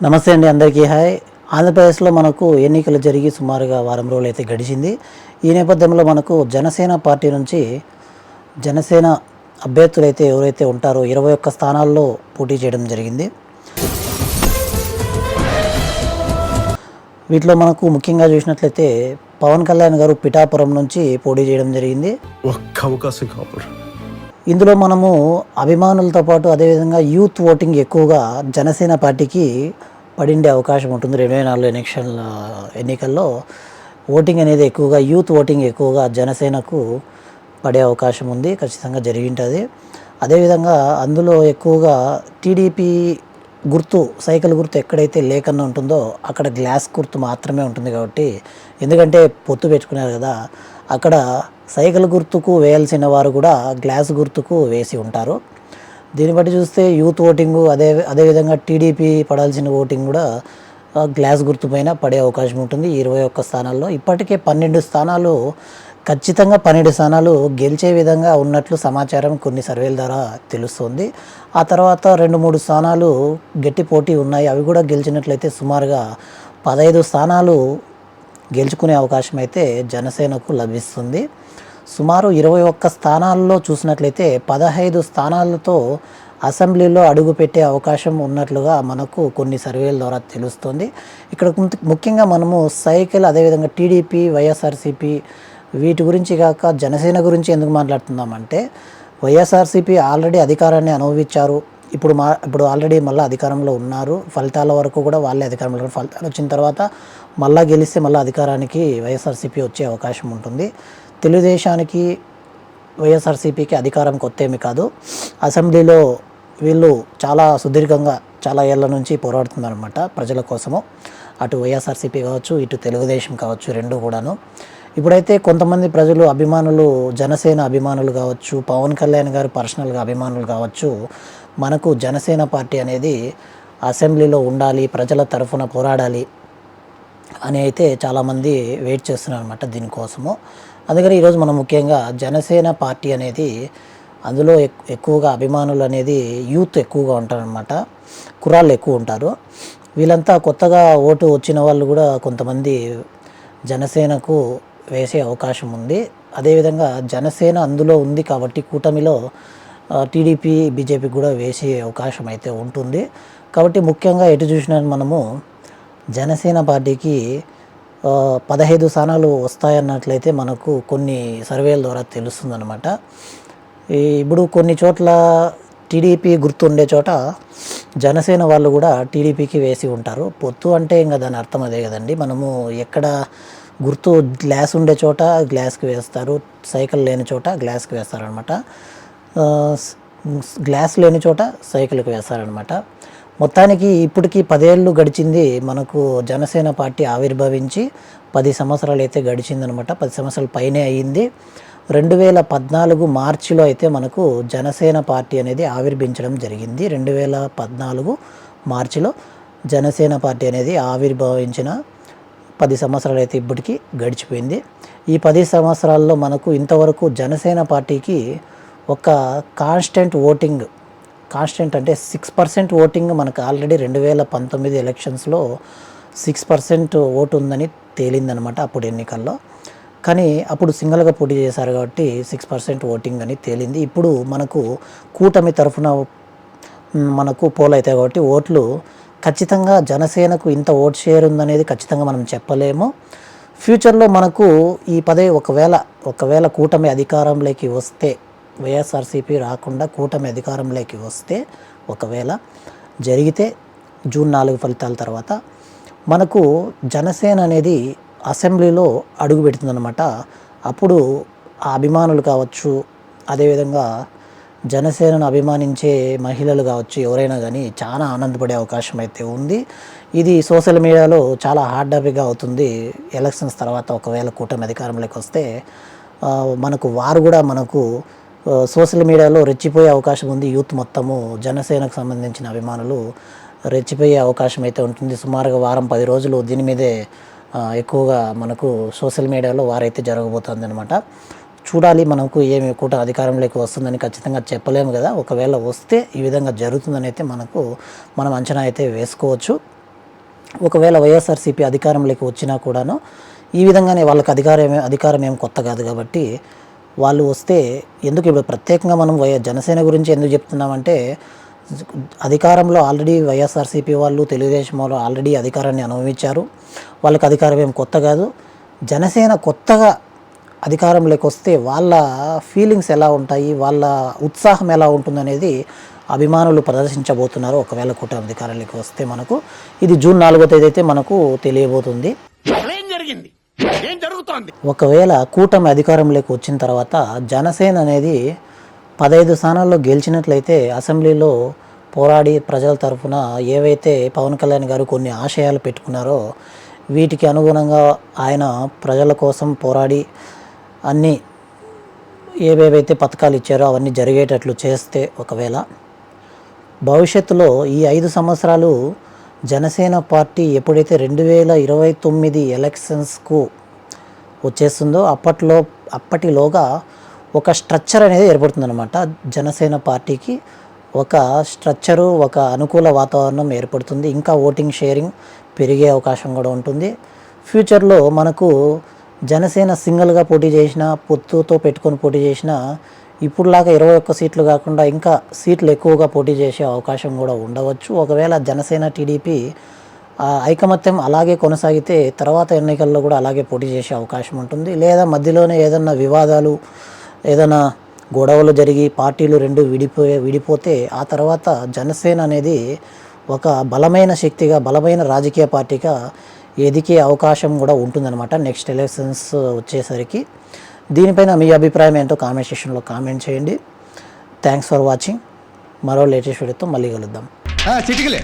నమస్తే అండి అందరికీ. హాయ్. ఆంధ్రప్రదేశ్లో మనకు ఎన్నికలు జరిగి సుమారుగా వారం రోజులు అయితే గడిచింది. ఈ నేపథ్యంలో మనకు జనసేన పార్టీ నుంచి జనసేన అభ్యర్థులు అయితే ఎవరైతే ఉంటారో ఇరవై ఒక్క స్థానాల్లో పోటీ చేయడం జరిగింది. వీటిలో మనకు ముఖ్యంగా చూసినట్లయితే పవన్ కళ్యాణ్ గారు పిఠాపురం నుంచి పోటీ చేయడం జరిగింది. ఒక్క అవకాశం ఇందులో మనము అభిమానులతో పాటు అదేవిధంగా యూత్ ఓటింగ్ ఎక్కువగా జనసేన పార్టీకి పడిండే అవకాశం ఉంటుంది. రెండు వేల నాలుగు ఎలక్షన్ ఎన్నికల్లో ఓటింగ్ అనేది ఎక్కువగా యూత్ ఓటింగ్ ఎక్కువగా జనసేనకు పడే అవకాశం ఉంది. ఖచ్చితంగా జరిగి ఉంటుంది అదేవిధంగా అందులో ఎక్కువగా టీడీపీ గుర్తు సైకిల్ గుర్తు ఎక్కడైతే లేకన్నా ఉంటుందో అక్కడ గ్లాస్ గుర్తు మాత్రమే ఉంటుంది కాబట్టి ఎందుకంటే పొత్తు పెట్టుకున్నారు కదా అక్కడ సైకిల్ గుర్తుకు వేయాల్సిన వారు కూడా గ్లాస్ గుర్తుకు వేసి ఉంటారు. దీన్ని బట్టి చూస్తే యూత్ ఓటింగ్ అదే అదేవిధంగా టీడీపీ పడాల్సిన ఓటింగ్ కూడా గ్లాస్ గుర్తుపైన పడే అవకాశం ఉంటుంది. ఇరవై ఒక్క స్థానాల్లో ఇప్పటికే పన్నెండు స్థానాలు ఖచ్చితంగా పన్నెండు స్థానాలు గెలిచే విధంగా ఉన్నట్లు సమాచారం కొన్ని సర్వేల ద్వారా తెలుస్తుంది. ఆ తర్వాత రెండు మూడు స్థానాలు గట్టి పోటీ ఉన్నాయి. అవి కూడా గెలిచినట్లయితే సుమారుగా పదహైదు స్థానాలు గెలుచుకునే అవకాశం అయితే జనసేనకు లభిస్తుంది. సుమారు ఇరవై ఒక్క స్థానాల్లో చూసినట్లయితే పదహైదు స్థానాలతో అసెంబ్లీలో అడుగుపెట్టే అవకాశం ఉన్నట్లుగా మనకు కొన్ని సర్వేల ద్వారా తెలుస్తుంది. ఇక్కడ ముఖ్యంగా మనము సైకిల్ అదేవిధంగా టీడీపీ వైఎస్ఆర్సీపీ వీటి గురించి కాక జనసేన గురించి ఎందుకు మాట్లాడుతున్నామంటే వైఎస్ఆర్సీపీ ఆల్రెడీ అధికారాన్ని అనుభవించారు. ఇప్పుడు మా ఇప్పుడు ఆల్రెడీ మళ్ళీ అధికారంలో ఉన్నారు. ఫలితాల వరకు కూడా వాళ్ళే అధికారంలో ఫలితాలు వచ్చిన తర్వాత మళ్ళీ గెలిస్తే మళ్ళీ అధికారానికి వైఎస్ఆర్సీపీ వచ్చే అవకాశం ఉంటుంది. తెలుగుదేశానికి వైఎస్ఆర్సీపీకి అధికారం కొత్తేమి కాదు. అసెంబ్లీలో వీళ్ళు చాలా సుదీర్ఘంగా చాలా ఏళ్ళ నుంచి పోరాడుతున్నారనమాట ప్రజల కోసము. అటు వైఎస్ఆర్సీపీ కావచ్చు ఇటు తెలుగుదేశం కావచ్చు రెండు కూడాను. ఇప్పుడైతే కొంతమంది ప్రజలు అభిమానులు జనసేన అభిమానులు కావచ్చు పవన్ కళ్యాణ్ గారు పర్సనల్గా అభిమానులు కావచ్చు మనకు జనసేన పార్టీ అనేది అసెంబ్లీలో ఉండాలి ప్రజల తరఫున పోరాడాలి అని అయితే చాలామంది వెయిట్ చేస్తున్నారు అనమాట దీనికోసము. అందుకని ఈరోజు మనం ముఖ్యంగా జనసేన పార్టీ అనేది అందులో ఎక్- ఎక్కువగా అభిమానులు అనేది యూత్ ఎక్కువగా ఉంటారనమాట కుర్రాళ్ళు ఎక్కువ ఉంటారు. వీళ్ళంతా కొత్తగా ఓటు వచ్చిన వాళ్ళు కూడా కొంతమంది జనసేనకు వేసే అవకాశం ఉంది. అదేవిధంగా జనసేన అందులో ఉంది కాబట్టి కూటమిలో టీడీపీ బీజేపీ కూడా వేసే అవకాశం అయితే ఉంటుంది. కాబట్టి ముఖ్యంగా ఎటు చూసినా మనము జనసేన పార్టీకి పదహైదు స్థానాలు వస్తాయన్నట్లయితే మనకు కొన్ని సర్వేల ద్వారా తెలుస్తుందన్నమాట. ఈ ఇప్పుడు కొన్ని చోట్ల టీడీపీ గుర్తుండే చోట జనసేన వాళ్ళు కూడా టీడీపీకి వేసి ఉంటారు. పొత్తు అంటే ఇంకా దాని అర్థం అదే కదండి. మనము ఎక్కడ గుర్తు గ్లాస్ ఉండే చోట గ్లాస్కి వేస్తారు సైకిల్ లేని చోట గ్లాస్కి వేస్తారనమాట గ్లాస్ లేని చోట సైకిల్కి వేస్తారనమాట మొత్తానికి ఇప్పటికీ పదేళ్ళు గడిచింది మనకు జనసేన పార్టీ ఆవిర్భవించి పది సంవత్సరాలు అయితే గడిచిందనమాట పది సంవత్సరాల పైనే అయ్యింది రెండు వేల పద్నాలుగు మార్చిలో అయితే మనకు జనసేన పార్టీ అనేది ఆవిర్భించడం జరిగింది. రెండు వేల పద్నాలుగు మార్చిలో జనసేన పార్టీ అనేది ఆవిర్భవించిన పది సంవత్సరాలు అయితే ఇప్పటికీ గడిచిపోయింది. ఈ పది సంవత్సరాల్లో మనకు ఇంతవరకు జనసేన పార్టీకి ఒక కాన్స్టెంట్ ఓటింగ్ కాన్స్టెంట్ అంటే సిక్స్ పర్సెంట్ ఓటింగ్ మనకు ఆల్రెడీ రెండు వేల పంతొమ్మిది ఎలక్షన్స్లో సిక్స్ పర్సెంట్ ఓటు ఉందని తేలిందనమాట అప్పుడు ఎన్నికల్లో. కానీ అప్పుడు సింగిల్గా పోటీ చేశారు కాబట్టి సిక్స్ పర్సెంట్ ఓటింగ్ అని తేలింది. ఇప్పుడు మనకు కూటమి తరఫున మనకు పోల్ అవుతాయి కాబట్టి ఓట్లు ఖచ్చితంగా జనసేనకు ఇంత ఓట్ షేర్ ఉందనేది ఖచ్చితంగా మనం చెప్పలేము. ఫ్యూచర్లో మనకు ఈ పదే ఒకవేళ ఒకవేళ కూటమి అధికారంలోకి వస్తే వైఎస్ఆర్సీపీ రాకుండా కూటమి అధికారంలోకి వస్తే ఒకవేళ జరిగితే జూన్ నాలుగు ఫలితాల తర్వాత మనకు జనసేన అనేది అసెంబ్లీలో అడుగు పెడుతుందన్నమాట అప్పుడు ఆ అభిమానులు కావచ్చు అదేవిధంగా జనసేనను అభిమానించే మహిళలు కావచ్చు ఎవరైనా కానీ చాలా ఆనందపడే అవకాశం అయితే ఉంది. ఇది సోషల్ మీడియాలో చాలా హాట్ టాపిక్గా అవుతుంది. ఎలక్షన్స్ తర్వాత ఒకవేళ కూటమి అధికారంలోకి వస్తే మనకు వారు కూడా మనకు సోషల్ మీడియాలో రెచ్చిపోయే అవకాశం ఉంది. యూత్ మొత్తము జనసేనకు సంబంధించిన అభిమానులు రెచ్చిపోయే అవకాశం అయితే ఉంటుంది. సుమారుగా వారం పది రోజులు దీని మీదే ఎక్కువగా మనకు సోషల్ మీడియాలో వారైతే జరగబోతుంది అనమాట చూడాలి మనకు ఏమి కూట అధికారంలోకి వస్తుందని ఖచ్చితంగా చెప్పలేము కదా. ఒకవేళ వస్తే ఈ విధంగా జరుగుతుందని అయితే మనకు మనం అంచనా అయితే వేసుకోవచ్చు. ఒకవేళ వైఎస్ఆర్సీపీ అధికారంలోకి వచ్చినా కూడాను ఈ విధంగానే వాళ్ళకి అధికారం అధికారం ఏం కొత్త కాదు కాబట్టి వాళ్ళు వస్తే ఎందుకు ఇప్పుడు ప్రత్యేకంగా మనం వై జనసేన గురించి ఎందుకు చెప్తున్నామంటే అధికారంలో ఆల్రెడీ వైఎస్ఆర్సీపీ వాళ్ళు తెలుగుదేశం వాళ్ళు ఆల్రెడీ అధికారాన్ని అనుభవించారు. వాళ్ళకి అధికారం ఏం కొత్త కాదు. జనసేన కొత్తగా అధికారంలోకి వస్తే వాళ్ళ ఫీలింగ్స్ ఎలా ఉంటాయి వాళ్ళ ఉత్సాహం ఎలా ఉంటుందనేది అభిమానులు ప్రదర్శించబోతున్నారు. ఒకవేళ కూటమి అధికారంలోకి వస్తే మనకు ఇది జూన్ నాలుగో తేదీ అయితే మనకు తెలియబోతుంది. ఏం జరిగింది? ఏం జరుగుతోంది? ఒకవేళ కూటమి అధికారంలోకి వచ్చిన తర్వాత జనసేన అనేది పదహైదు స్థానాల్లో గెలిచినట్లయితే అసెంబ్లీలో పోరాడి ప్రజల తరఫున ఏవైతే పవన్ కళ్యాణ్ గారు కొన్ని ఆశయాలు పెట్టుకున్నారో వీటికి అనుగుణంగా ఆయన ప్రజల కోసం పోరాడి అన్నీ ఏవేవైతే పథకాలు ఇచ్చారో అవన్నీ జరిగేటట్లు చేస్తే ఒకవేళ భవిష్యత్తులో ఈ ఐదు సంవత్సరాలు జనసేన పార్టీ ఎప్పుడైతే రెండు వేల ఇరవై తొమ్మిది ఎలక్షన్స్కు వచ్చేస్తుందో అప్పట్లో అప్పటిలోగా ఒక స్ట్రక్చర్ అనేది ఏర్పడుతుందన్నమాట. జనసేన పార్టీకి ఒక స్ట్రక్చరు ఒక అనుకూల వాతావరణం ఏర్పడుతుంది. ఇంకా ఓటింగ్ షేరింగ్ పెరిగే అవకాశం కూడా ఉంటుంది. ఫ్యూచర్లో మనకు జనసేన సింగిల్గా పోటీ చేసిన పొత్తుతో పెట్టుకొని పోటీ చేసిన ఇప్పుడులాగా ఇరవై ఒక్క సీట్లు కాకుండా ఇంకా సీట్లు ఎక్కువగా పోటీ చేసే అవకాశం కూడా ఉండవచ్చు. ఒకవేళ జనసేన టీడీపీ ఐకమత్యం అలాగే కొనసాగితే తర్వాత ఎన్నికల్లో కూడా అలాగే పోటీ చేసే అవకాశం ఉంటుంది. లేదా మధ్యలోనే ఏదన్నా వివాదాలు ఏదైనా గొడవలు జరిగి పార్టీలు రెండు విడిపోయే విడిపోతే ఆ తర్వాత జనసేన అనేది ఒక బలమైన శక్తిగా బలమైన రాజకీయ పార్టీగా ఎదికే అవకాశం కూడా ఉంటుందన్నమాట. నెక్స్ట్ ఎలక్షన్స్ వచ్చేసరికి. దీనిపైన మీ అభిప్రాయం ఏంటో కామెంట్ సెక్షన్లో కామెంట్ చేయండి. థ్యాంక్స్ ఫర్ వాచింగ్ మరో లేటెస్ట్ వీడియోతో మళ్ళీ కలుద్దాం. చిటికలే.